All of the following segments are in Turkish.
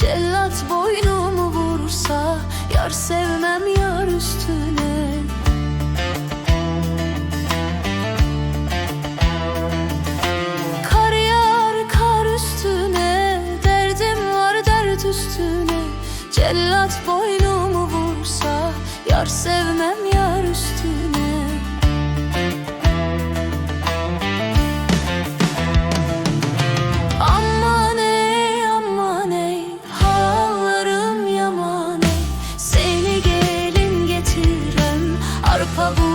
Cellat boynumu vursa Yar sevmem yar üstüne. Kar yağar kar üstüne Derdim var dert üstüne. Cellat boynumu vursa Yar sevmem yar Kabul.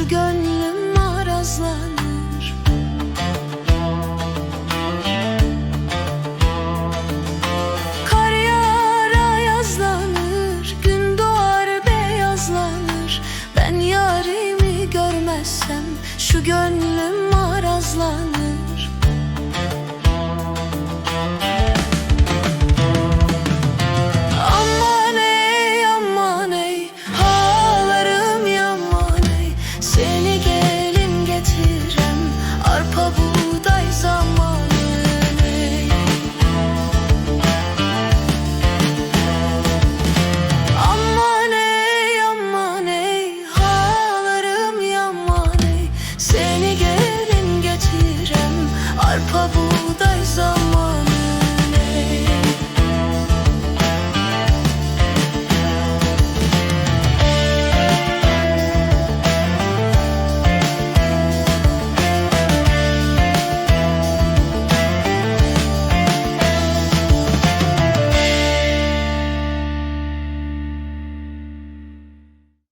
Şu gönlüm marazlanır Kar yağar ayazlanır Gün doğar beyazlanır. Ben yarimi görmezsem Şu gönlüm marazlanır